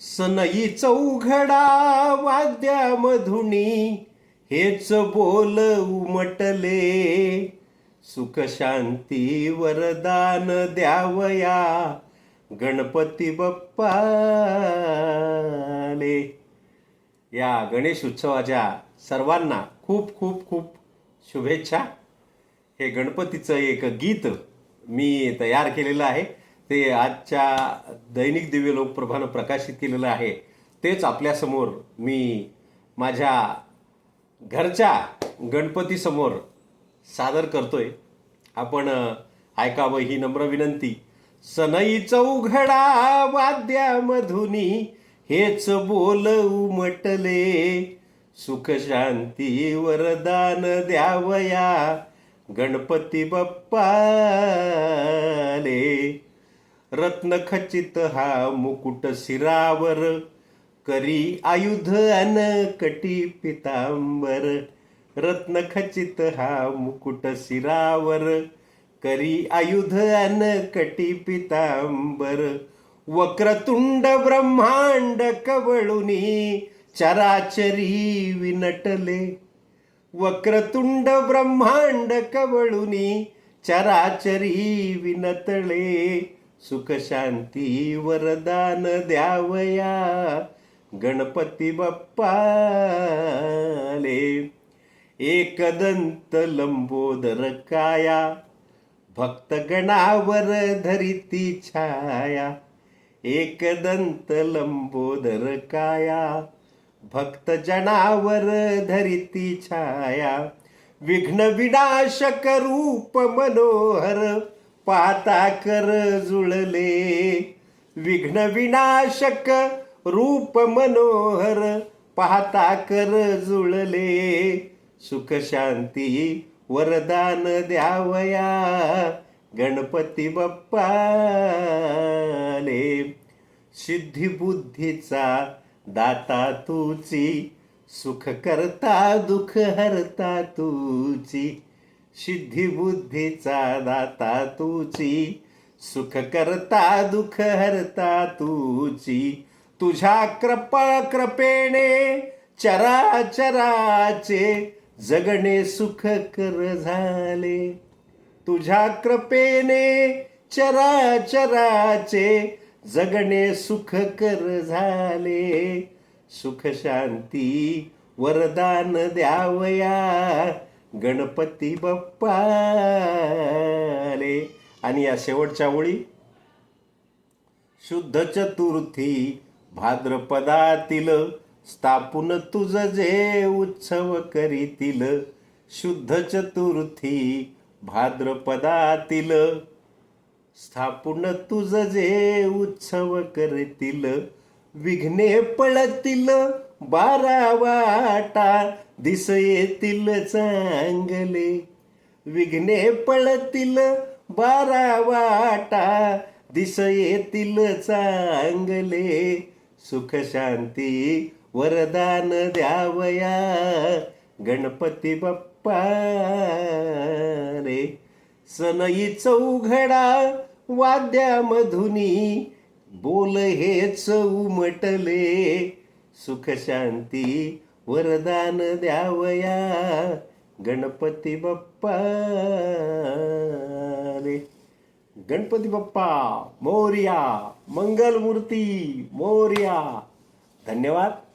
सनई चौघडा वाद्यामधुनी हेच बोल उमटले सुख शांती वरदान द्यावया गणपती बाप्पाले. या गणेश उत्सवाच्या सर्वांना खूप खूप खूप शुभेच्छा. हे गणपतीचं एक गीत मी तयार केलेलं आहे. ते आजच्या दैनिक दिव्य लोकप्रभानं प्रकाशित केलेलं आहे. तेच आपल्यासमोर मी माझ्या घरच्या गणपतीसमोर सादर करतोय. आपण ऐकावं ही नम्र विनंती. सनई चौघडा वाद्यामधुनी हेच बोल उमटले सुख शांती वरदान द्यावया गणपती बाप्पाले. रत्न खचित हा मुकुट शिरावर करी आयुध अन कटी पितांबर. रत्न खचित हा मुकुट शिरावर करी आयुध अन कटी पितांबर. वक्रतुंड ब्रह्मांड कवळुनी चराचरी विनटले. वक्रतुंड ब्रह्मांड कवळुनी चराचरी विनतळे सुख शांती वरदान द्यावया. गणपती बाप्पाले एकदंत लंबोदर काया. भक्तगणावर धरिती छाया. एकदंत लंबोदर काया. भक्त जनावर धरिती छाया. विघ्न विनाशक रूप मनोहर पाहता कर जुळले. विघ्न विनाशक रूप मनोहर पाहता कर जुळले. सुख शांती वरदान द्यावया गणपती बाप्पाले. सिद्धी बुद्धीचा दाता तुची सुख करता दुःख हरता तुची. सिद्धिबुद्धीचा दाता तुची सुख करता दुःख हरता तुची तुझ्या कृपा कृपेने चराचराचे जगणे सुखकर झाले. तुझ्या कृपेने चराचराचे जगणे सुखकर झाले. सुख शांती वरदान द्यावया गणपती बाप्पाले. आणि या शेवटच्या ओळी. शुद्ध चतुर्थी भाद्रपदातील स्थापून तुझ जे उत्सव करीतील. शुद्ध चतुर्थी भाद्रपदातील स्थापून तुझ जे उत्सव करतील. विघ्ने पळतील. बारा वाटा दिस येतील चांगले. विघ्ने पळतील बारा वाटा दिस येतील चांगले. सुख शांती वरदान द्यावया गणपती बाप्पा रे. सनई चौघडा वाद्यामधुनी बोल हेच उमटले. सुख शांती वरदान द्यावया. गणपती बाप्पा. रे. गणपती बाप्पा मोर्या मंगलमूर्ती मोर्या. धन्यवाद.